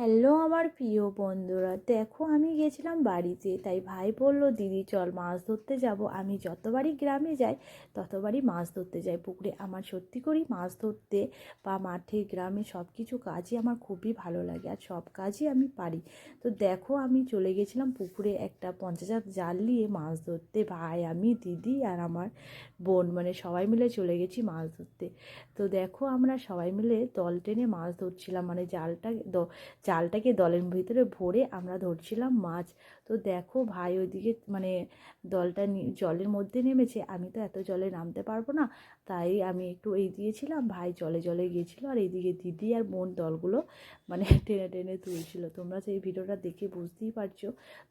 Hello আমার প্রিয় বন্ধুরা। দেখো আমি গেছিলাম বাড়িতে, তাই ভাই বলল, দিদি চল মাছ ধরতে যাব। আমি যতবারই গ্রামে যাই, ততবারই মাছ ধরতে যাই পুকুরে। আমার সত্যি করেই মাছ ধরতে বা মাঠে, গ্রামে সব কিছু কাজই আমার খুবই ভালো লাগে, আর সব কাজই আমি পারি। তো দেখো আমি চলে গেছিলাম পুকুরে একটা পঞ্চাশ হাত জাল নিয়ে মাছ ধরতে। ভাই, আমি, দিদি আর আমার বোন মানে সবাই মিলে চলে গেছি মাছ ধরতে। তো দেখো আমরা সবাই মিলে দল টেনে মাছ ধরছিলাম মানে জালটা জালটাকে দলের ভিতরে ভরে আমরা ধরছিলাম মাছ। তো দেখো ভাই ওইদিকে মানে দলটা জলের মধ্যে নেমেছে। আমি তো এত জলে নামতে পারব না। তাই আমি একটু এই দিয়েছিলাম। ভাই জলে জলে গিয়েছিল আর এইদিকে দিদি আর বোন দলগুলো মানে টেনে টেনে তুলছিল। তোমরা সেই ভিডিওটা দেখে বুঝতেই পারছ।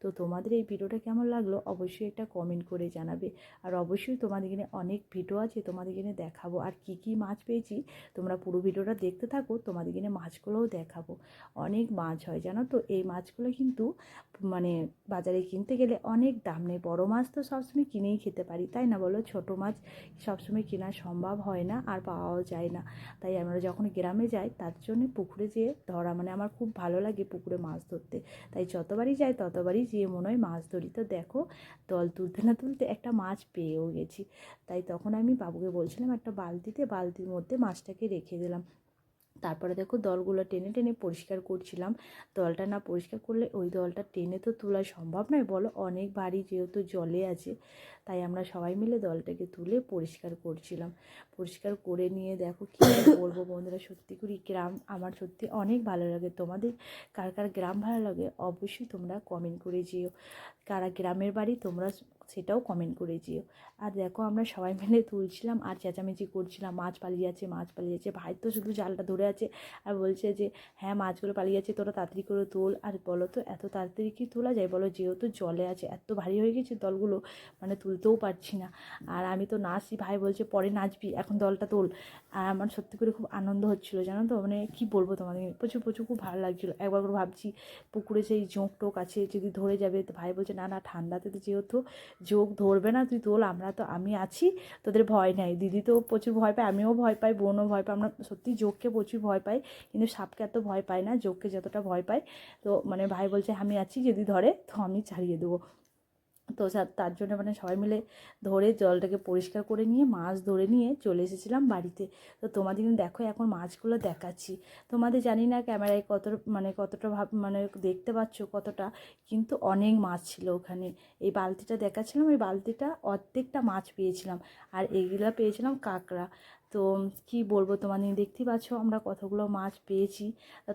তো তোমাদের এই ভিডিওটা কেমন লাগল অবশ্যই একটা কমেন্ট করে জানাবে। আর অবশ্যই তোমাদের এখানে অনেক ভিডিও আছে। তোমাদের এখানে দেখাবো। আর কি কি মাছ পেয়েছি, তোমরা পুরো ভিডিওটা দেখতে থাকো। তোমাদের এখানে মাছগুলোও দেখাবো। অনেক মাছ হয়, জানো তো? এই মাছগুলো কিন্তু মানে বাজারে কিনতে গেলে অনেক দাম নেই। বড়ো মাছ তো সবসময় কিনেই খেতে পারি, তাই না বলো? ছোটো মাছ সবসময় কেনা সম্ভব হয় না আর পাওয়াও যায় না। তাই আমরা যখন গ্রামে যাই, তার জন্য পুকুরে যেয়ে ধরা মানে আমার খুব ভালো লাগে পুকুরে মাছ ধরতে। তাই যতবারই যাই, ততবারই যেয়ে মনে হয় মাছ ধরি। তো দেখো, দল তুলতে না তুলতে একটা মাছ পেয়েও গেছি। তাই তখন আমি বাবুকে বলছিলাম, একটা বালতিতে বালতির মধ্যে মাছটাকে রেখে দিলাম। তারপরে দেখো দলগুলো টেনে টেনে পরিষ্কার করছিলাম। দলটা না পরিষ্কার করলে ওই দলটা টেনে তো তোলা সম্ভব নয়, বলো অনেক বাড়ি যেহেতু জলে আছে, তাই আমরা সবাই মিলে দলটাকে তুলে পরিষ্কার করছিলাম। পরিষ্কার করে নিয়ে দেখো কী বলব বন্ধুরা, সত্যি করি গ্রাম আমার সত্যি অনেক ভালো লাগে। তোমাদের কার কার গ্রাম ভালো লাগে অবশ্যই তোমরা কমেন্ট করে যেও। কারা গ্রামের বাড়ি তোমরা সেটাও কমেন্ট করে যেও। আর দেখো আমরা সবাই মিলে তুলছিলাম, আর চেঁচামেচি করছিলাম, মাছ পালিয়ে যাচ্ছে, মাছ পালিয়ে যাচ্ছে, ভাই তো শুধু জালটা ধরে আছে আর বলছে যে হ্যাঁ মাছগুলো পালিয়ে যাচ্ছে, তোরা তাড়াতাড়ি করে তোল। আর বলো তো, এত তাড়াতাড়ি কি তোলা যায় বলো? যেহেতু জলে আছে, এত ভারী হয়ে গেছে দলগুলো মানে তুলতেও পারছি না। আর আমি তো নাচি ভাই বলছে, পরে নাচবি, এখন দলটা তোল। আর আমার সত্যি করে খুব আনন্দ হচ্ছিল, জানো তো? মানে কি বলব তোমাদের? প্রচুর প্রচুর খুব ভালো লাগছিল। একবার করে ভাবছি, পুকুরে সেই জোঁক টোক আছে, যদি ধরে যাবে, তো ভাই বলছে, না না, ঠান্ডাতে তো যেহেতু যোগ ধরবে না, তুই তোল আমরা তো, আমি আছি, তোদের ভয় নাই। দিদি তো প্রচুর ভয় পায়, আমিও ভয় পাই, বোনও ভয় পাই আমরা সত্যি যোগকে প্রচুর ভয় পাই, কিন্তু সাপকে এত ভয় পাই না, যোগকে যতটা ভয় পাই, তো মানে ভাই বলছে, আমি আছি, যদি ধরে, তো আমি ছাড়িয়ে দেবো। তো তার জন্য মানে সবাই মিলে ধরে জলটাকে পরিষ্কার করে নিয়ে মাছ ধরে নিয়ে চলে এসেছিলাম বাড়িতে। তো তোমাদের কিন্তু দেখো এখন মাছগুলো দেখাচ্ছি। তোমাদের জানি না ক্যামেরায় কত মানে কতটা ভাব মানে দেখতে পাচ্ছ কতটা, কিন্তু অনেক মাছ ছিল ওখানে। এই বালতিটা দেখাচ্ছিলাম ওই বালতিটা অর্ধেকটা মাছ পেয়েছিলাম। আর এইগুলা পেয়েছিলাম কাঁকড়া। তো কি বলব তোমাদের দেখতে পাচ্ছ আমরা কতগুলো মাছ পেয়েছি।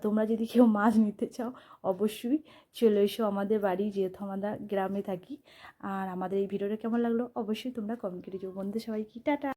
তোমরা যদি কেউ মাছ নিতে চাও, অবশ্যই চলে এসো আমাদের বাড়ি, যেহেতু আমরা গ্রামে থাকি। আর আমাদের এই ভিডিওটা কেমন লাগল? অবশ্যই তোমরা কমেন্ট করে দিও। বন্ধু সবাই কি টাটা!